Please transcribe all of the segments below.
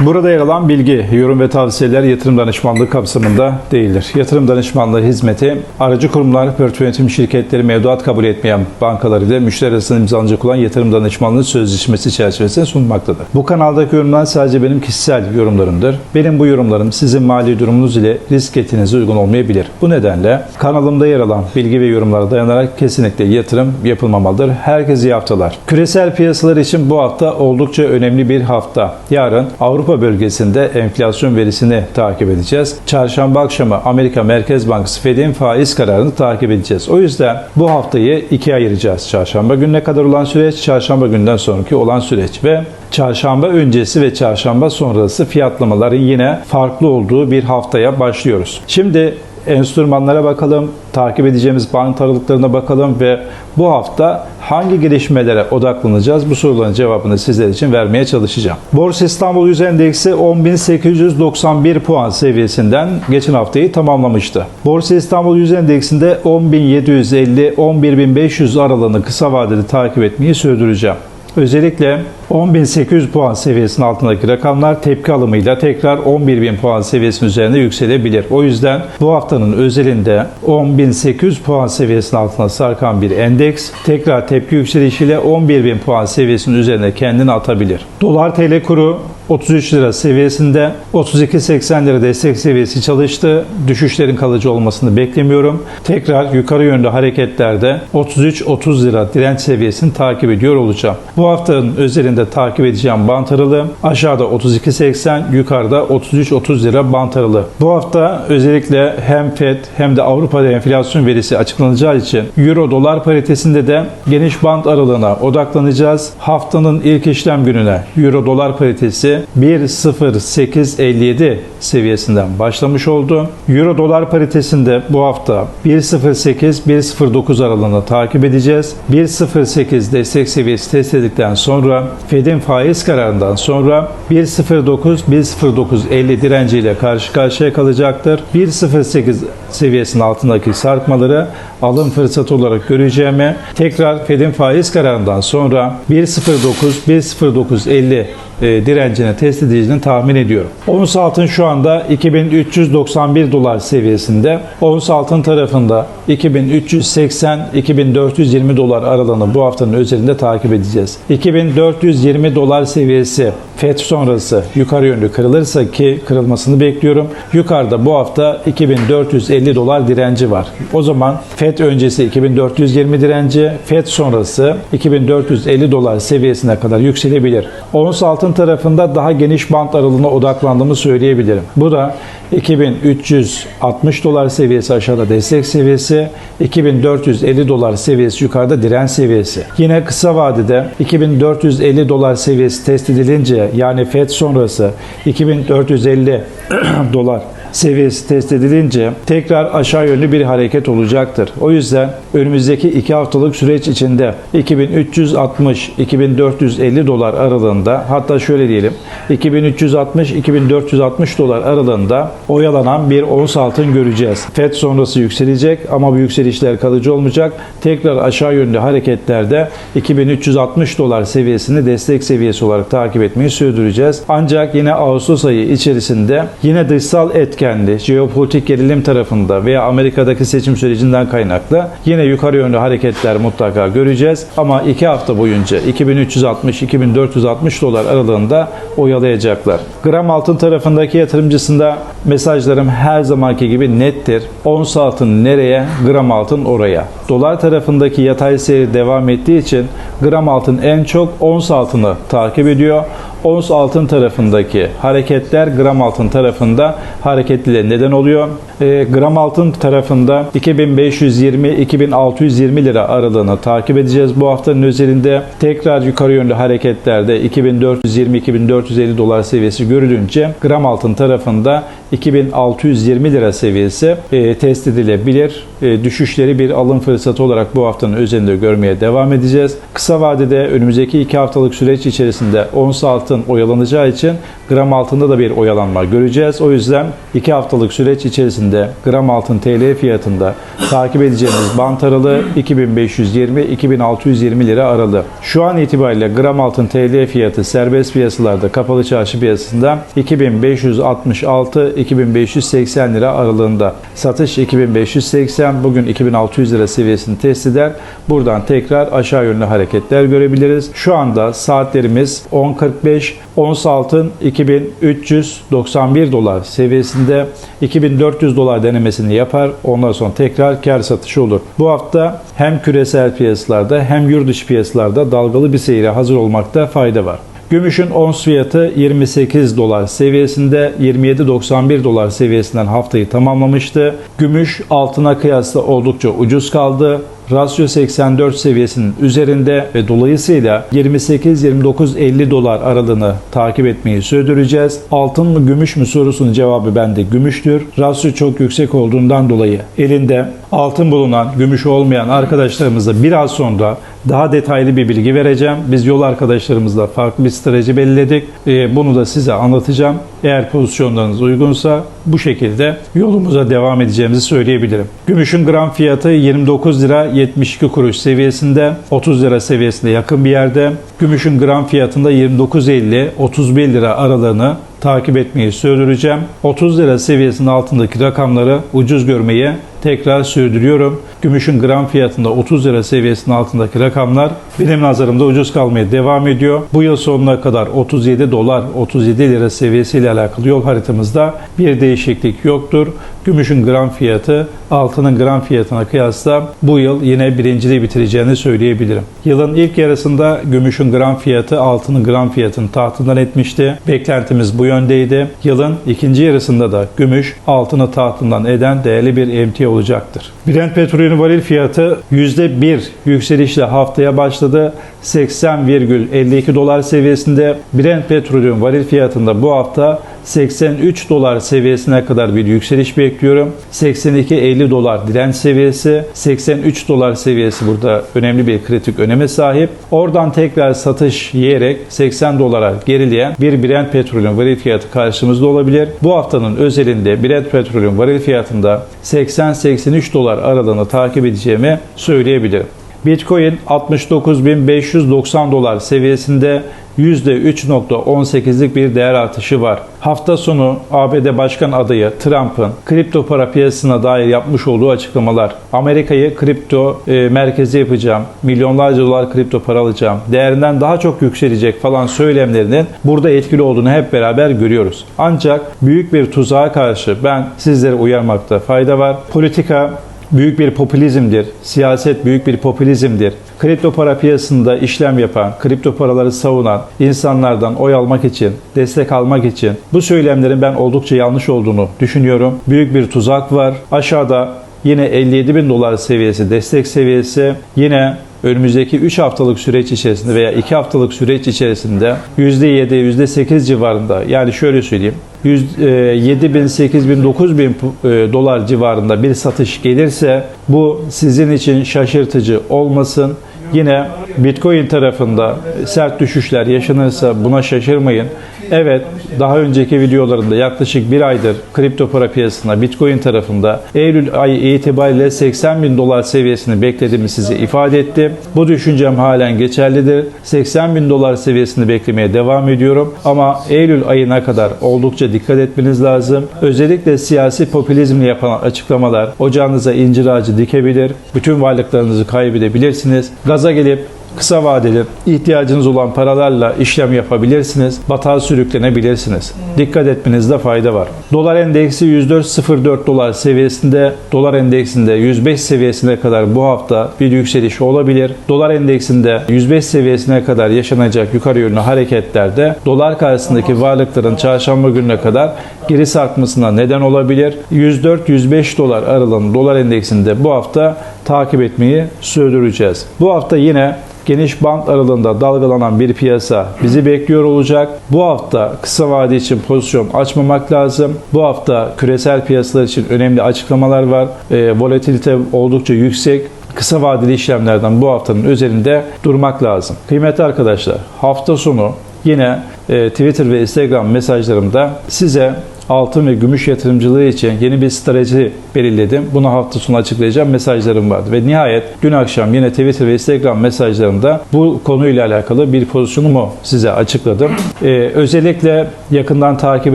Burada yer alan bilgi, yorum ve tavsiyeler yatırım danışmanlığı kapsamında değildir. Yatırım danışmanlığı hizmeti aracı kurumlar, portföy yönetim şirketleri mevduat kabul etmeyen bankalar ile müşteri arasında imzalanacak olan yatırım danışmanlığı sözleşmesi çerçevesinde sunulmaktadır. Bu kanaldaki yorumlar sadece benim kişisel yorumlarımdır. Benim bu yorumlarım sizin mali durumunuz ile risk etinize uygun olmayabilir. Bu nedenle kanalımda yer alan bilgi ve yorumlara dayanarak kesinlikle yatırım yapılmamalıdır. Herkese iyi haftalar. Küresel piyasalar için bu hafta oldukça önemli bir hafta. Yarın Avrupa bölgesinde enflasyon verisini takip edeceğiz. Çarşamba akşamı Amerika Merkez Bankası Fed'in faiz kararını takip edeceğiz. O yüzden bu haftayı ikiye ayıracağız. Çarşamba gününe kadar olan süreç, çarşamba günden sonraki olan süreç ve çarşamba öncesi ve çarşamba sonrası fiyatlamaların yine farklı olduğu bir haftaya başlıyoruz. Şimdi enstrümanlara bakalım, takip edeceğimiz bant aralıklarına bakalım ve bu hafta hangi gelişmelere odaklanacağız? Bu soruların cevabını sizler için vermeye çalışacağım. Borsa İstanbul Yüz Endeksi 10.891 puan seviyesinden geçen haftayı tamamlamıştı. Borsa İstanbul Yüz Endeksinde 10.750-11.500 aralığını kısa vadeli takip etmeyi sürdüreceğim. Özellikle 10.800 puan seviyesinin altındaki rakamlar tepki alımıyla tekrar 11.000 puan seviyesinin üzerinde yükselebilir. O yüzden bu haftanın özelinde 10.800 puan seviyesinin altına sarkan bir endeks tekrar tepki yükselişiyle 11.000 puan seviyesinin üzerine kendini atabilir. Dolar TL kuru 33 lira seviyesinde 32.80 lira destek seviyesi çalıştı. Düşüşlerin kalıcı olmasını beklemiyorum. Tekrar yukarı yönlü hareketlerde 33-30 lira direnç seviyesini takip ediyor olacağım. Bu haftanın özelinde takip edeceğim bant aralığı aşağıda 32.80 yukarıda 33-30 lira bant aralığı. Bu hafta özellikle hem FED hem de Avrupa'da enflasyon verisi açıklanacağı için Euro dolar paritesinde de geniş bant aralığına odaklanacağız. Haftanın ilk işlem gününe Euro dolar paritesi 1.0857 seviyesinden başlamış oldu. Euro dolar paritesinde bu hafta 1.08-1.09 aralığını takip edeceğiz. 1.08 destek seviyesi test edildikten sonra Fed'in faiz kararından sonra 1.09-1.0950 direnciyle karşı karşıya kalacaktır. 1.08 seviyesinin altındaki sarkmaları alım fırsatı olarak göreceğimi tekrar Fed'in faiz kararından sonra 1.09-1.0950 e, direncini test edileceğini tahmin ediyorum. Ons altın şu anda 2391 dolar seviyesinde. Ons altın tarafında 2380-2420 dolar aralığını bu haftanın özelinde takip edeceğiz. 2420 dolar seviyesi FED sonrası yukarı yönlü kırılırsa ki kırılmasını bekliyorum. Yukarıda bu hafta 2450 dolar direnci var. O zaman FED öncesi 2420 direnci, FED sonrası 2450 dolar seviyesine kadar yükselebilir. Ons altın tarafında daha geniş bant aralığına odaklandığımı söyleyebilirim. Bu da 2360 dolar seviyesi aşağıda destek seviyesi, 2450 dolar seviyesi yukarıda direnç seviyesi. Yine kısa vadede 2450 dolar seviyesi test edilince yani FED sonrası 2450 dolar seviyesi test edilince tekrar aşağı yönlü bir hareket olacaktır. O yüzden önümüzdeki 2 haftalık süreç içinde 2360-2450 dolar aralığında hatta şöyle diyelim 2360-2460 dolar aralığında oyalanan bir ons altın göreceğiz. FED sonrası yükselecek ama bu yükselişler kalıcı olmayacak. Tekrar aşağı yönlü hareketlerde 2360 dolar seviyesini destek seviyesi olarak takip etmeyi sürdüreceğiz. Ancak yine Ağustos ayı içerisinde yine dışsal etkenli, jeopolitik gerilim tarafında veya Amerika'daki seçim sürecinden kaynaklı yine yukarı yönlü hareketler mutlaka göreceğiz. Ama 2 hafta boyunca 2360-2460 dolar aralığında oyalayacaklar. Gram altın tarafındaki yatırımcısında mesajlarım her zamanki gibi nettir. Ons altın nereye, gram altın oraya. Dolar tarafındaki yatay seyri devam ettiği için gram altın en çok ons altını takip ediyor. Ons altın tarafındaki hareketler gram altın tarafında hareketliliğe neden oluyor. E, gram altın tarafında 2520-2620 lira aralığını takip edeceğiz. Bu haftanın özelinde tekrar yukarı yönlü hareketlerde 2420-2450 dolar seviyesi görülünce gram altın tarafında 2620 lira seviyesi e, test edilebilir. E, düşüşleri bir alım fırsatı olarak bu haftanın özelinde görmeye devam edeceğiz. Kısa vadede önümüzdeki 2 haftalık süreç içerisinde ons altın oyalanacağı için gram altında da bir oyalanma göreceğiz. O yüzden 2 haftalık süreç içerisinde seviyesinde gram altın TL fiyatında takip edeceğimiz bant aralığı 2520-2620 lira aralığı. Şu an itibariyle gram altın TL fiyatı serbest piyasalarda kapalı çarşı piyasasında 2566-2580 lira aralığında. Satış 2580 bugün 2600 lira seviyesini test eder. Buradan tekrar aşağı yönlü hareketler görebiliriz. Şu anda saatlerimiz 10.45 ons altın 2391 dolar seviyesinde 2400 dolar denemesini yapar. Ondan sonra tekrar kar satışı olur. Bu hafta hem küresel piyasalarda hem yurt dışı piyasalarda dalgalı bir seyre hazır olmakta fayda var. Gümüşün ons fiyatı 28 dolar seviyesinde 27.91 dolar seviyesinden haftayı tamamlamıştı. Gümüş altına kıyasla oldukça ucuz kaldı. Rasyo 84 seviyesinin üzerinde ve dolayısıyla 28-29-50 dolar aralığını takip etmeyi sürdüreceğiz. Altın mı gümüş mü sorusunun cevabı bende gümüştür. Rasyo çok yüksek olduğundan dolayı elinde altın bulunan, gümüş olmayan arkadaşlarımıza biraz sonra daha detaylı bir bilgi vereceğim. Biz yol arkadaşlarımızla farklı bir strateji belirledik. Ee, Bunu da size anlatacağım. Eğer pozisyonlarınız uygunsa bu şekilde yolumuza devam edeceğimizi söyleyebilirim. Gümüşün gram fiyatı 29 lira 72 kuruş seviyesinde, 30 lira seviyesinde yakın bir yerde. Gümüşün gram fiyatında 29.50-31 lira aralığını takip etmeyi sürdüreceğim. 30 lira seviyesinin altındaki rakamları ucuz görmeyi tekrar sürdürüyorum. Gümüşün gram fiyatında 30 lira seviyesinin altındaki rakamlar benim nazarımda ucuz kalmaya devam ediyor. Bu yıl sonuna kadar 37 dolar 37 lira seviyesiyle alakalı yol haritamızda bir değişiklik yoktur. Gümüşün gram fiyatı altının gram fiyatına kıyasla bu yıl yine birinciliği bitireceğini söyleyebilirim. Yılın ilk yarısında gümüşün gram fiyatı altının gram fiyatını tahtından etmişti. Beklentimiz bu yöndeydi. Yılın ikinci yarısında da gümüş altını tahtından eden değerli bir emtia olacaktır. Brent petrolünün varil fiyatı %1 yükselişle haftaya başladı. 80,52 dolar seviyesinde Brent petrolün varil fiyatında bu hafta 83 dolar seviyesine kadar bir yükseliş bekliyorum. 82-50 dolar direnç seviyesi, 83 dolar seviyesi burada önemli bir kritik öneme sahip. Oradan tekrar satış yiyerek 80 dolara gerileyen bir Brent petrolün varil fiyatı karşımızda olabilir. Bu haftanın özelinde Brent petrolün varil fiyatında 80-83 dolar aralığını takip edeceğimi söyleyebilirim. Bitcoin 69.590 dolar seviyesinde %3.18'lik bir değer artışı var. Hafta sonu ABD Başkan adayı Trump'ın kripto para piyasasına dair yapmış olduğu açıklamalar, Amerika'yı kripto e, merkezi yapacağım, milyonlarca dolar kripto para alacağım, değerinden daha çok yükselecek falan söylemlerinin burada etkili olduğunu hep beraber görüyoruz. Ancak büyük bir tuzağa karşı ben sizlere uyarmakta fayda var. Politika büyük bir popülizmdir. Siyaset büyük bir popülizmdir. Kripto para piyasasında işlem yapan, kripto paraları savunan insanlardan oy almak için, destek almak için bu söylemlerin ben oldukça yanlış olduğunu düşünüyorum. Büyük bir tuzak var. Aşağıda yine 57 bin dolar seviyesi destek seviyesi. Yine önümüzdeki 3 haftalık süreç içerisinde veya 2 haftalık süreç içerisinde %7, %8 civarında yani şöyle söyleyeyim 7 bin, 8 bin, 9 bin dolar civarında bir satış gelirse bu sizin için şaşırtıcı olmasın. Yine Bitcoin tarafında sert düşüşler yaşanırsa buna şaşırmayın. Evet, daha önceki videolarında yaklaşık bir aydır kripto para piyasasında Bitcoin tarafında Eylül ayı itibariyle 80 bin dolar seviyesini beklediğimi size ifade ettim. Bu düşüncem halen geçerlidir. 80 bin dolar seviyesini beklemeye devam ediyorum. Ama Eylül ayına kadar oldukça dikkat etmeniz lazım. Özellikle siyasi popülizmle yapılan açıklamalar ocağınıza incir ağacı dikebilir. Bütün varlıklarınızı kaybedebilirsiniz. Gaza gelip kısa vadeli ihtiyacınız olan paralarla işlem yapabilirsiniz. Batağa sürüklenebilirsiniz. Dikkat etmenizde fayda var. Dolar endeksi 104.04 dolar seviyesinde, dolar endeksinde 105 seviyesine kadar bu hafta bir yükseliş olabilir. Dolar endeksinde 105 seviyesine kadar yaşanacak yukarı yönlü hareketlerde dolar karşısındaki varlıkların çarşamba gününe kadar geri sarkmasına neden olabilir. 104-105 dolar aralığında dolar endeksinde bu hafta takip etmeyi sürdüreceğiz. Bu hafta yine geniş band aralığında dalgalanan bir piyasa bizi bekliyor olacak. Bu hafta kısa vade için pozisyon açmamak lazım. Bu hafta küresel piyasalar için önemli açıklamalar var. E, volatilite oldukça yüksek. Kısa vadeli işlemlerden bu haftanın üzerinde durmak lazım. Kıymetli arkadaşlar hafta sonu yine e, Twitter ve Instagram mesajlarımda size altın ve gümüş yatırımcılığı için yeni bir strateji belirledim. Bunu hafta sonu açıklayacağım mesajlarım vardı. Ve nihayet dün akşam yine Twitter ve Instagram mesajlarımda bu konuyla alakalı bir pozisyonumu size açıkladım. Ee, özellikle yakından takip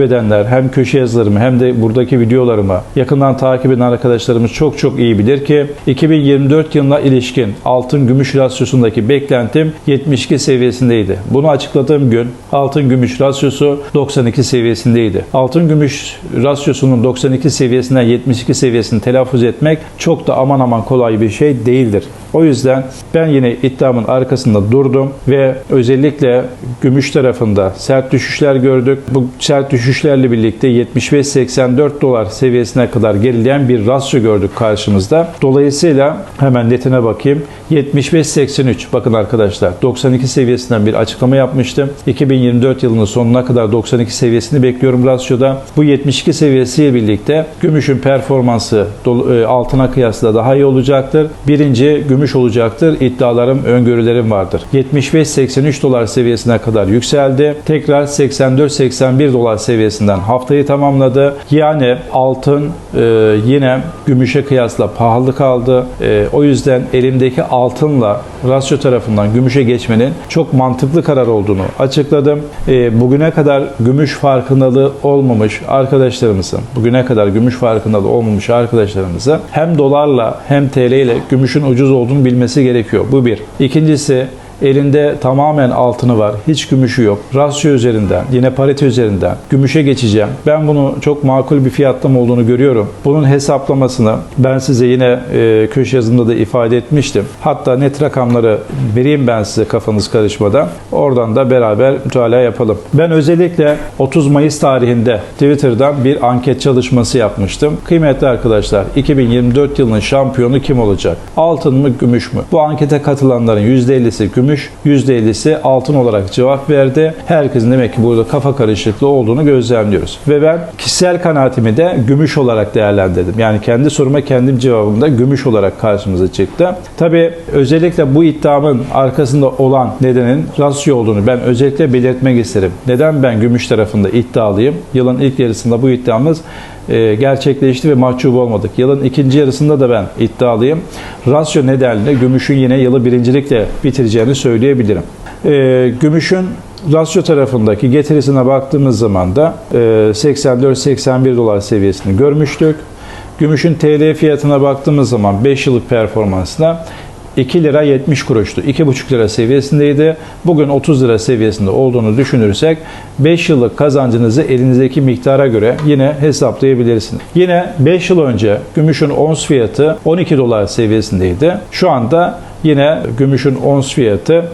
edenler hem köşe yazılarımı hem de buradaki videolarımı yakından takip eden arkadaşlarımız çok çok iyi bilir ki 2024 yılına ilişkin altın gümüş rasyosundaki beklentim 72 seviyesindeydi. Bunu açıkladığım gün altın gümüş rasyosu 92 seviyesindeydi. Altın gümüş rasyosunun 92 seviyesinden 72 seviyesini telaffuz etmek çok da aman aman kolay bir şey değildir. O yüzden ben yine iddiamın arkasında durdum ve özellikle gümüş tarafında sert düşüşler gördük. Bu sert düşüşlerle birlikte 75-84 dolar seviyesine kadar gerileyen bir rasyo gördük karşımızda. Dolayısıyla hemen netine bakayım. 75-83 bakın arkadaşlar 92 seviyesinden bir açıklama yapmıştım. 2024 yılının sonuna kadar 92 seviyesini bekliyorum rasyoda. Bu 72 seviyesiyle birlikte gümüşün performansı e, altına kıyasla daha iyi olacaktır. Birinci gümüş olacaktır. İddialarım, öngörülerim vardır. 75-83 dolar seviyesine kadar yükseldi. Tekrar 84-81 dolar seviyesinden haftayı tamamladı. Yani altın e, yine gümüşe kıyasla pahalı kaldı. E, o yüzden elimdeki altınla rasyo tarafından gümüşe geçmenin çok mantıklı karar olduğunu açıkladım. E, bugüne kadar gümüş farkındalığı olmamış arkadaşlarımızın, bugüne kadar gümüş farkındalığı olmamış arkadaşlarımızın hem dolarla hem TL ile gümüşün ucuz olduğunu bilmesi gerekiyor. Bu bir. İkincisi Elinde tamamen altını var. Hiç gümüşü yok. Rasyo üzerinden, yine parite üzerinden gümüşe geçeceğim. Ben bunu çok makul bir fiyatlama olduğunu görüyorum. Bunun hesaplamasını ben size yine e, köşe yazımda da ifade etmiştim. Hatta net rakamları vereyim ben size kafanız karışmadan. Oradan da beraber mütalaa yapalım. Ben özellikle 30 Mayıs tarihinde Twitter'dan bir anket çalışması yapmıştım. Kıymetli arkadaşlar 2024 yılının şampiyonu kim olacak? Altın mı gümüş mü? Bu ankete katılanların %50'si gümüş, %50'si altın olarak cevap verdi. Herkesin demek ki burada kafa karışıklığı olduğunu gözlemliyoruz. Ve ben kişisel kanaatimi de gümüş olarak değerlendirdim. Yani kendi soruma kendim cevabımda gümüş olarak karşımıza çıktı. Tabi özellikle bu iddiamın arkasında olan nedenin rasyo olduğunu ben özellikle belirtmek isterim. Neden ben gümüş tarafında iddialıyım? Yılın ilk yarısında bu iddiamız e, gerçekleşti ve mahcup olmadık. Yılın ikinci yarısında da ben iddialıyım. Rasyo nedenle gümüşün yine yılı birincilikle bitireceğini söyleyebilirim. E, gümüşün rasyo tarafındaki getirisine baktığımız zaman da e, 84-81 dolar seviyesini görmüştük. Gümüşün TL fiyatına baktığımız zaman 5 yıllık performansına 2 lira 70 kuruştu. 2,5 lira seviyesindeydi. Bugün 30 lira seviyesinde olduğunu düşünürsek 5 yıllık kazancınızı elinizdeki miktara göre yine hesaplayabilirsiniz. Yine 5 yıl önce gümüşün ons fiyatı 12 dolar seviyesindeydi. Şu anda Yine gümüşün ons fiyatı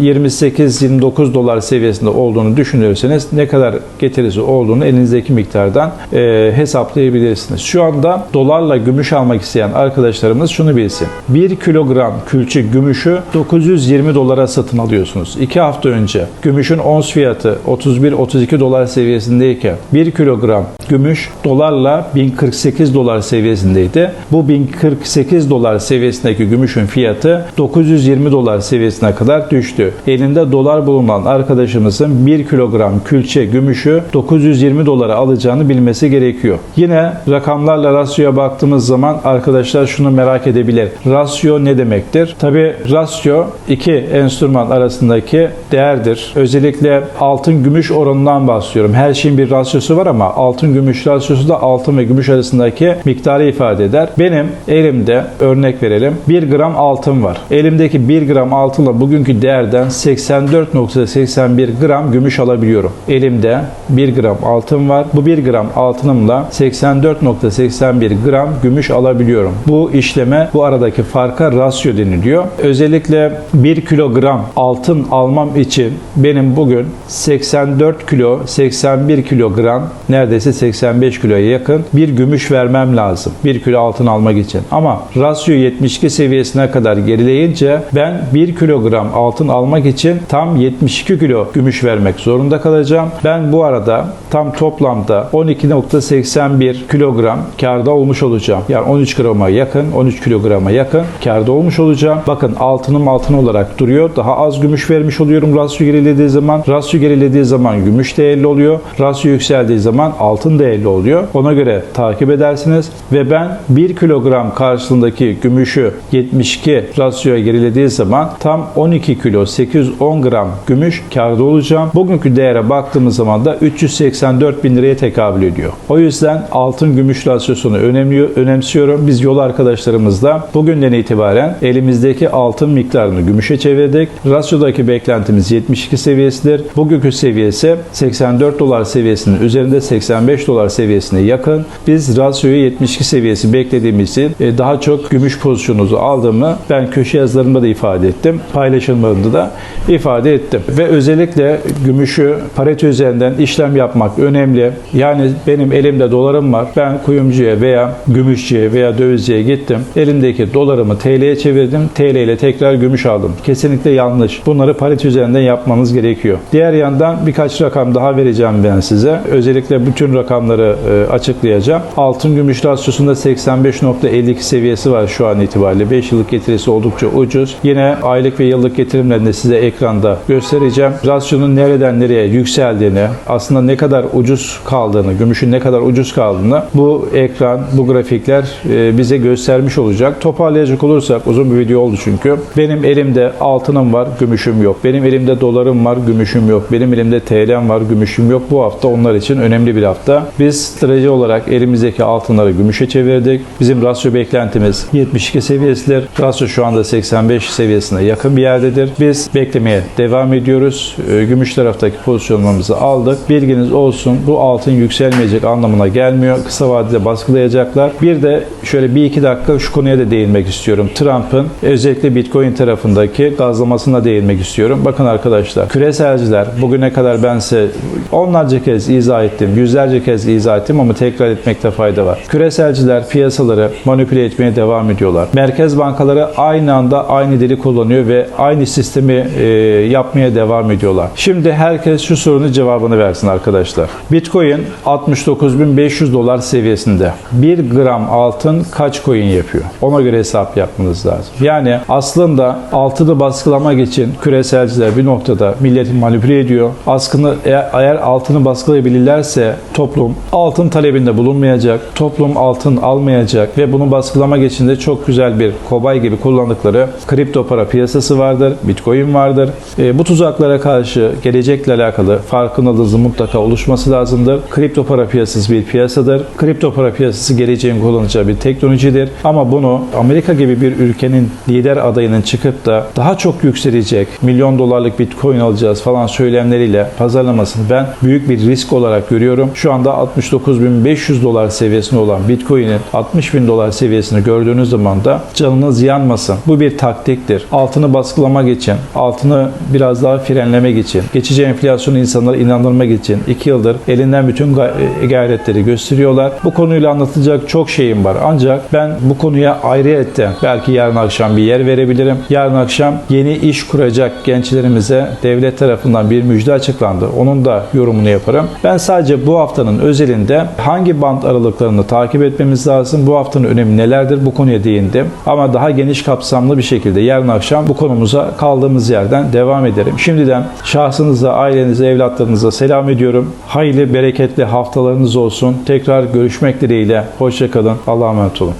28-29 dolar seviyesinde olduğunu düşünürseniz ne kadar getirisi olduğunu elinizdeki miktardan e, hesaplayabilirsiniz. Şu anda dolarla gümüş almak isteyen arkadaşlarımız şunu bilsin. 1 kilogram külçe gümüşü 920 dolara satın alıyorsunuz. 2 hafta önce gümüşün ons fiyatı 31-32 dolar seviyesindeyken 1 kilogram gümüş dolarla 1048 dolar seviyesindeydi. Bu 1048 dolar seviyesindeki gümüşün fiyatı 920 dolar seviyesine kadar düştü. Elinde dolar bulunan arkadaşımızın 1 kilogram külçe gümüşü 920 dolara alacağını bilmesi gerekiyor. Yine rakamlarla rasyoya baktığımız zaman arkadaşlar şunu merak edebilir. Rasyo ne demektir? Tabi rasyo iki enstrüman arasındaki değerdir. Özellikle altın gümüş oranından bahsediyorum. Her şeyin bir rasyosu var ama altın gümüş rasyosu da altın ve gümüş arasındaki miktarı ifade eder. Benim elimde örnek verelim 1 gram altın var. Elimdeki 1 gram altınla bugünkü değerden 84.81 gram gümüş alabiliyorum. Elimde 1 gram altın var. Bu 1 gram altınımla 84.81 gram gümüş alabiliyorum. Bu işleme bu aradaki farka rasyo deniliyor. Özellikle 1 kilogram altın almam için benim bugün 84 kilo 81 kilogram neredeyse 85 kiloya yakın bir gümüş vermem lazım. 1 kilo altın almak için. Ama rasyo 72 seviyesine kadar gerilediği deyince ben 1 kilogram altın almak için tam 72 kilo gümüş vermek zorunda kalacağım. Ben bu arada tam toplamda 12.81 kilogram karda olmuş olacağım. Yani 13 grama yakın, 13 kilograma yakın karda olmuş olacağım. Bakın altınım altın olarak duruyor. Daha az gümüş vermiş oluyorum rasyo gerilediği zaman. Rasyo gerilediği zaman gümüş değerli oluyor. Rasyo yükseldiği zaman altın değerli oluyor. Ona göre takip edersiniz ve ben 1 kilogram karşılığındaki gümüşü 72 rasyoya gerilediği zaman tam 12 kilo 810 gram gümüş karda olacağım. Bugünkü değere baktığımız zaman da 384 bin liraya tekabül ediyor. O yüzden altın gümüş rasyosunu önemli, önemsiyorum. Biz yol arkadaşlarımızla bugünden itibaren elimizdeki altın miktarını gümüşe çevirdik. Rasyodaki beklentimiz 72 seviyesidir. Bugünkü seviyesi 84 dolar seviyesinin üzerinde 85 dolar seviyesine yakın. Biz rasyoyu 72 seviyesi beklediğimiz için e, daha çok gümüş pozisyonunuzu aldığımı ben köşe yazılarımda da ifade ettim. Paylaşımlarımda da ifade ettim. Ve özellikle gümüşü pareto üzerinden işlem yapmak önemli. Yani benim elimde dolarım var. Ben kuyumcuya veya gümüşçüye veya dövizciye gittim. Elimdeki dolarımı TL'ye çevirdim. TL ile tekrar gümüş aldım. Kesinlikle yanlış. Bunları pareto üzerinden yapmanız gerekiyor. Diğer yandan birkaç rakam daha vereceğim ben size. Özellikle bütün rakamları e, açıklayacağım. Altın gümüş rasyosunda 85.52 seviyesi var şu an itibariyle. 5 yıllık getirisi oldukça ucuz. Yine aylık ve yıllık getirimlerini size ekranda göstereceğim. Rasyonun nereden nereye yükseldiğini, aslında ne kadar ucuz kaldığını, gümüşün ne kadar ucuz kaldığını bu ekran, bu grafikler e, bize göstermiş olacak. Toparlayacak olursak uzun bir video oldu çünkü. Benim elimde altınım var, gümüşüm yok. Benim elimde dolarım var, gümüşüm yok. Benim elimde TL'm var, gümüşüm yok. Bu hafta onlar için önemli bir hafta. Biz strateji olarak elimizdeki altınları gümüşe çevirdik. Bizim rasyo beklentimiz 72 seviyesidir. Rasyo şu anda 85 seviyesine yakın bir yerdedir. Biz beklemeye devam ediyoruz. Ee, Gümüş taraftaki pozisyonlarımızı aldık. Bilginiz olsun bu altın yükselmeyecek anlamına gelmiyor. Kısa vadede baskılayacaklar. Bir de şöyle bir iki dakika şu konuya da değinmek istiyorum. Trump'ın özellikle Bitcoin tarafındaki gazlamasına değinmek istiyorum. Bakın arkadaşlar küreselciler bugüne kadar ben size onlarca kez izah ettim, yüzlerce kez izah ettim ama tekrar etmekte fayda var. Küreselciler piyasaları manipüle etmeye devam ediyorlar. Merkez bankaları aynı anda aynı dili kullanıyor ve aynı sistemi e, yapmaya devam ediyorlar. Şimdi herkes şu sorunun cevabını versin arkadaşlar. Bitcoin 69.500 dolar seviyesinde. 1 gram altın kaç coin yapıyor? Ona göre hesap yapmanız lazım. Yani aslında altını baskılamak için küreselciler bir noktada milleti manipüle ediyor. Askını eğer, eğer altını baskılayabilirlerse toplum altın talebinde bulunmayacak. Toplum altın almayacak ve bunu baskılamak için de çok güzel bir kobay gibi kullandıkları kripto para piyasası vardır. Bitcoin vardır. E, bu tuzaklara karşı gelecekle alakalı farkındalığınızın mutlaka oluşması lazımdır. Kripto para piyasası bir piyasadır. Kripto para piyasası geleceğin kullanacağı bir teknolojidir. Ama bunu Amerika gibi bir ülkenin lider adayının çıkıp da daha çok yükselecek, milyon dolarlık bitcoin alacağız falan söylemleriyle pazarlamasını ben büyük bir risk olarak görüyorum. Şu anda 69.500 dolar seviyesinde olan bitcoin'in 60.000 dolar seviyesini gördüğünüz zaman da canınız yanmasın. Bu bir taktiktir. Altını baskılamak için, altını biraz daha frenlemek için, geçici enflasyonu insanlara inandırmak için 2 yıldır elinden bütün e, gayretleri gösteriyorlar. Bu konuyla anlatacak çok şeyim var. Ancak ben bu konuya ayrıyetten belki yarın akşam bir yer verebilirim. Yarın akşam yeni iş kuracak gençlerimize devlet tarafından bir müjde açıklandı. Onun da yorumunu yaparım. Ben sadece bu haftanın özelinde hangi band aralıklarını takip etmemiz lazım, bu haftanın önemi nelerdir bu konuya değindim. Ama daha geniş kapsamlı bir şekilde yarın akşam bu konumuza kaldığımız yerden devam ederim. Şimdiden şahsınıza, ailenize, evlatlarınıza selam ediyorum. Hayırlı, bereketli haftalarınız olsun. Tekrar görüşmek dileğiyle. Hoşçakalın. Allah'a emanet olun.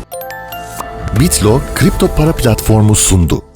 Bitlo kripto para platformu sundu.